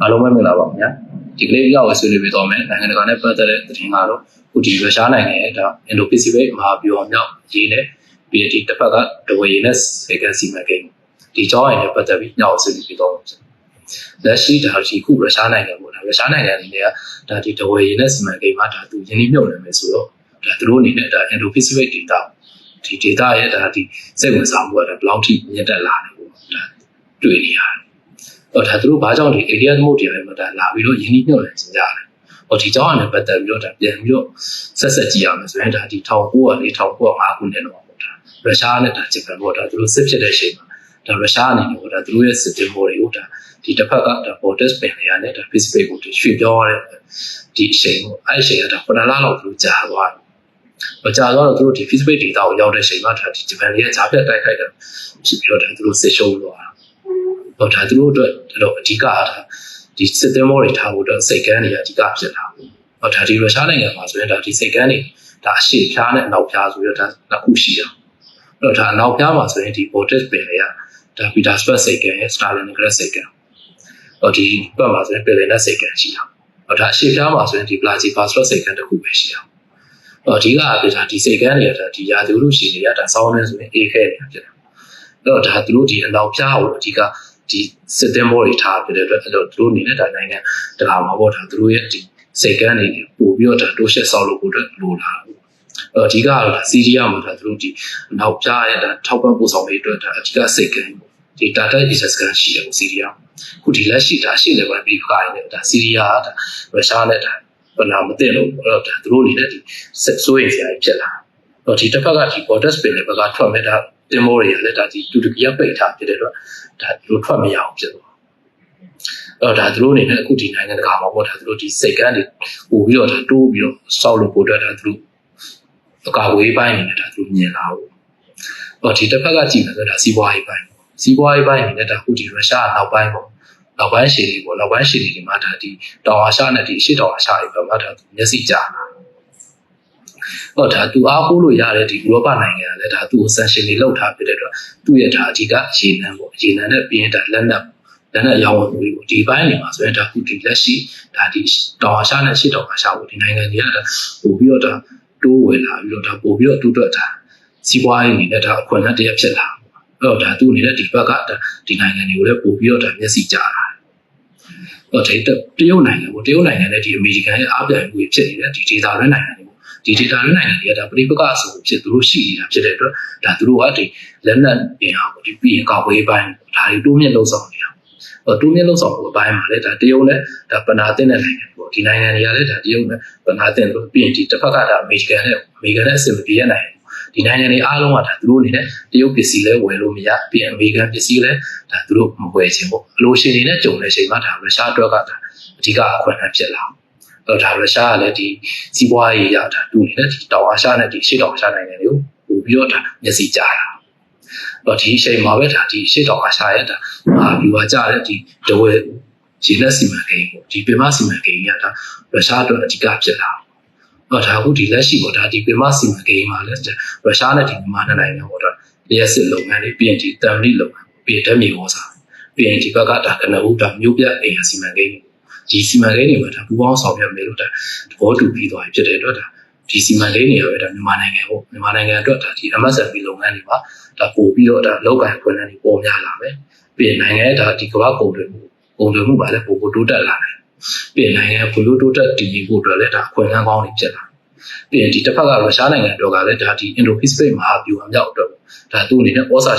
အားလုံးပဲမင်္ဂလာပါခင်ဗျာဒီကလေးရောက်ဝဆွေးနွေးပေးတော့မယ်နိုင်ငံတကာနဲ့ပတ်သက်တဲ့သတင်းကတော့ခုဒီရုရှားနိုင်ငံရဲ့ဒါအင်ဒိုပစိဖိတ်မဟာဗျူဟာမြောက်ရေးနဲ့ပြီးဒီတစ်ဖက်ကဒဝေနဲ့စေကန်စီမံကိန်းဒီကြောင်းအရင်နဲ့ပတ်သက်ပြီးညောက်ဆွေးနွေးပေးတော့မယ်လက်ရှိဒါဒီခုရုရှားနိုင်ငံပေါ့ဒါရုရှားနိုင်ငံအနေနဲ့ကဒါဒီဒဝေနဲ့စီမံကိန်းမှာဒါသူယင်းနှိမ့်မြုပ်နေမယ်ဆိုတော့ဒါသူတို့အနေနဲ့ဒါအင်ဒိုပစိဖိတ်ဒေတာဒီ data ရဲ့ဒါဒီစိတ်ဝင်စားမှုကဒါဘယ်လောက်ထိမြင့်တက်လာတယ်ပေါ့ဒါတွေ့နေရတယ်။ တော့ဒါသူတို့ဘာကြောင့်ဒီ area သမုတ်တရားမှာဒါလာပြီးတော့ယင်းနှိမ့်မြုပ်နေကြတယ်။ဟောဒီကြောင့်လည်းပတ်သက်ပြီးတော့ဒါပြန်ပြီးတော့ဆက်ဆက်ကြည့်ရမယ်ဆိုရင်ဒါဒီ1900 1905ခုနှစ်တော့ပေါ့ဒါရုရှားနဲ့ဒါဂျပန်ပေါ့ဒါသူတို့စစ်ဖြစ်တဲ့အချိန်မှာဒါရုရှားအနေနဲ့ပေါ့ဒါသူတို့ရဲ့စစ်တင်မိုးတွေကိုဒါဒီတစ်ဖက်ကဒါ borders ပင်ရနဲ့ဒါ Pacific ကိုရွှေ့ပြောရတဲ့ဒီအချိန်ကိုအဲ့အချိန်ကဒါ9လလောက်သူကြာသွားတယ်မကြာတော့သူတို့ဒီ Pacific data ကိုရောက်တဲ့အချိန်မှာဒါဒီဂျပန်ရဲ့ဂျာပြတ်တိုက်ခိုက်တာဖြစ်ပြီးတော့ဒါသူတို့စစ်ရှုံးသွားတာ။ ဟောဒါသူတို့အတွက်တော့အဓိကအားဒါဒီစစ်သည်မောတွေထားဖို့အတွက်စိတ်ကန်းတွေအဓိကဖြစ်တာ။ဟောဒါဒီရုရှားနိုင်ငံမှာဆိုရင်ဒါဒီစိတ်ကန်းတွေဒါအရှိဖြားနဲ့အနောက်ဖြားဆိုရတာနှစ်ခုရှိတာ။အဲ့တော့ဒါအနောက်ဖြားမှာဆိုရင်ဒီ Vortex ပင်တွေကဒါ Petersburg စိတ်ကန်းရဲ့ Stalingrad စိတ်ကန်းဟောဒီဘက်မှာဆိုရင်ပင်လယ်နဲ့စိတ်ကန်းရှိတာ။ဟောဒါအရှိဖြားမှာဆိုရင်ဒီ Vladivostok စိတ်ကန်းတစ်ခုပဲရှိတာ။ဟောအဓိကအားဖြင့်ဒါဒီစိတ်ကန်းတွေကဒါဒီရာသီဥတုရှိနေရတာစောင်းနေဆိုရင်အေးခဲနေတာဖြစ်တယ်။အဲ့တော့ဒါသူတို့ဒီအနောက်ဖြားကိုအဓိက ဒီစစ်တင်မောတွေထားဖြစ်တဲ့အတွက်အဲ့တော့သူတို့အနေနဲ့ဒါနိုင်ငံတကာမှာပေါ့ဒါသူတို့ရဲ့ဒီစိတ်ကန်းတွေပို့ပြီးတော့ဒါတိုးရှက်ဆောက်လို့ကိုအတွက်လိုလာတယ်။အဲ့တော့အဓိကတော့ဒါစီးရီးယားမှာဒါသူတို့ဒီအနောက်ဖြားရဲ့ဒါထောက်ပံ့ပို့ဆောင်ရေးအတွက်ဒါအဓိကစိတ်ကန်းဒီ data access ကရှိတယ်စီးရီးယားခုဒီလက်ရှိဒါရှိတယ်ပဲပြီးခိုင်းတယ်ဒါစီးရီးယားဒါရုရှားနဲ့ဒါဘယ်လာမသိလို့အဲ့တော့ဒါသူတို့အနေနဲ့ဒီစစ်ဆိုးရင်ဆရာကြီးဖြစ်လာတော့ဒီတစ်ဖက်ကဒီ border space တွေဘက်ကထွက်မဲ့ဒါ တင်မိုးတွေကလည်းဒါဒီတူတကီကပိတ်ထားဖြစ်တဲ့တော့ဒါသူတို့ထွက်မရအောင်ဖြစ်သွားအဲ့တော့ဒါသူတို့အနေနဲ့အခုဒီနိုင်ငံတကာမှာပေါ့ဒါသူတို့ဒီစိတ်ကန်းတွေပို့ပြီးတော့ဒါတိုးပြီးတော့စောက်လို့ပို့တော့ဒါသူတို့အကာအကွယ်ပိုင်းအနေနဲ့ဒါသူတို့မြင်လာဘူး။တော့ဒီတစ်ဖက်ကကြည့်မယ်ဆိုတော့ဒါစီးပွားရေးပိုင်း။စီးပွားရေးပိုင်းအနေနဲ့ဒါအခုဒီရုရှားနောက်ပိုင်းပေါ့။နောက်ပိုင်းရှည်တွေပေါ့နောက်ပိုင်းရှည်တွေမှာဒါဒီတောင်အာရှနဲ့ဒီအရှေ့တောင်အာရှတွေပေါ့ဒါမျက်စိကြာတာ။ တော့ဒါသူအားကိုးလို့ရတဲ့ဒီဥရောပနိုင်ငံကလည်းဒါသူ့ကိုဆန်ရှင်တွေလောက်ထားဖြစ်တဲ့အတွက်သူ့ရဲ့ဒါအဓိကရေနံပေါ့ရေနံနဲ့ပြင်းတာလက်နက်လက်နက်ရောင်းဝယ်မှုတွေပေါ့ဒီဘိုင်းနေမှာဆိုရင်ဒါခုဒီလက်ရှိဒါဒီတောင်အာရှနဲ့ရှေ့တောင်အာရှပေါ့ဒီနိုင်ငံတွေကဒါပို့ပြီးတော့ဒါတိုးဝင်လာပြီးတော့ဒါပို့ပြီးတော့တူးတွက်တာစီးပွားရေးအနေနဲ့ဒါအခွင့်အရေးတရဖြစ်လာအဲ့တော့ဒါသူ့အနေနဲ့ဒီဘက်ကဒီနိုင်ငံတွေကိုလည်းပို့ပြီးတော့ဒါမျက်စိကြားလာတော့ဒီတရုတ်နိုင်ငံပေါ့တရုတ်နိုင်ငံနဲ့ဒီအမေရိကန်ရဲ့အားပြိုင်မှုဖြစ်နေတဲ့ဒီဒေသရင်းနိုင်ငံတွေ ပေါ့ဒီ data ရင်းနိုင်ငံတွေကဒါပရိပကအဆိုဖြစ်သူတို့ရှိနေတာဖြစ်တဲ့အတွက်ဒါသူတို့ကဒီလက်နက်အင်အားပေါ့ဒီပြီးရင်ကောက်ဝေးပိုင်းဒါတွေတိုးမြင့်လှုပ်ဆောင်နေတာဟောတိုးမြင့်လှုပ်ဆောင်မှုအပိုင်းမှာလည်းဒါတရုတ်နဲ့ဒါပနာတင်တဲ့နိုင်ငံပေါ့ဒီနိုင်ငံတွေကလည်းဒါတရုတ်နဲ့ပနာတင်လို့ပြီးရင်ဒီတစ်ဖက်ကဒါအမေရိကန်နဲ့အမေရိကန်နဲ့အဆင်မပြေတဲ့နိုင်ငံဒီနိုင်ငံတွေအားလုံးကဒါသူတို့အနေနဲ့တရုတ်ပစ္စည်းလဲဝယ်လို့မရပြီးရင်အမေရိကန်ပစ္စည်းလဲဒါသူတို့မဝယ်ချင်ဘူးအလိုရှင်တွေနဲ့ကြုံတဲ့အချိန်မှာဒါရုရှားအတွက်ကဒါအဓိကအခွင့်အရေးဖြစ်လာ တော့ဒါရုရှားကလည်းဒီစီးပွားရေးရတာသူနေတဲ့ဒီတောင်အာရှနဲ့ဒီရှေ့တောင်အာရှနိုင်ငံတွေကိုပို့ပြီးတော့ဒါမျက်စိကြားတာတော့ဒီအချိန်မှာပဲဒါဒီရှေ့တောင်အာရှရဲ့ဒါအာဘီဝါကြတဲ့ဒီတဝဲရေလက်စီမံကိန်းပေါ့ဒီပင်မစီမံကိန်းကဒါရုရှားအတွက်အဓိကဖြစ်လာတော့ဒါအခုဒီလက်ရှိပေါ့ဒါဒီပင်မစီမံကိန်းမှာလည်းရုရှားနဲ့ဒီမြန်မာနိုင်ငံပေါ့ဒါလျှက်စစ်လုပ်ငန်းတွေပြီးရင်ဒီတမ်လီလုပ်ငန်းပြီးတဲ့မြေဝစားပြီးရင်ဒီဘက်ကဒါကနဦးဒါမျိုးပြအိမ်စီမံကိန်း ဒီစီမံကိန်းတွေမှာဒါပူပေါင်းဆောင်ရွက်မယ်လို့ဒါသဘောတူပြီးသွားပြီဖြစ်တဲ့အတွက်ဒါဒီစီမံကိန်းတွေရောဒါမြန်မာနိုင်ငံပေါ့မြန်မာနိုင်ငံအတွက်ဒါဒီ MSMP လုပ်ငန်းတွေပါဒါပို့ပြီးတော့ဒါလောက်ကန်ခွင့်တွေပေါ်များလာမယ်ပြီးရင်နိုင်ငံရဲ့ဒါဒီကမ္ဘာကုန်တွေမှုကုန်တွေမှုပါလဲပို့ပို့တိုးတက်လာတယ်ပြီးရင်နိုင်ငံဖွံ့ဖြိုးတိုးတက်တည်ငြိမ်ဖို့အတွက်လည်းဒါအခွင့်အလမ်းကောင်းတွေဖြစ်လာပြီးရင်ဒီတစ်ဖက်ကရုရှားနိုင်ငံအတွက်ကလည်းဒါဒီ Indo-Pacific မဟာဗျူဟာမြောက်အတွက်ဒါသူ့အနေနဲ့ဩစာ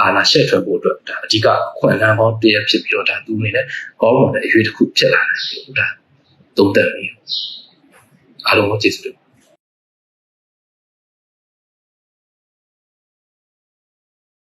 အာဏာရှက်ထွက်ဖို့အတွက်ဒါအ ဓိကအခွင့်အလမ်းကောင်းတရဖြစ်ပြီးတော့ဒါသူ့အနေနဲ့ကောင်းမွန်တဲ့အရွေးတစ်ခုဖြစ်လာတယ်ဒါသုံးသပ်ပြီးအားလုံးကိုကျေးဇူးတင်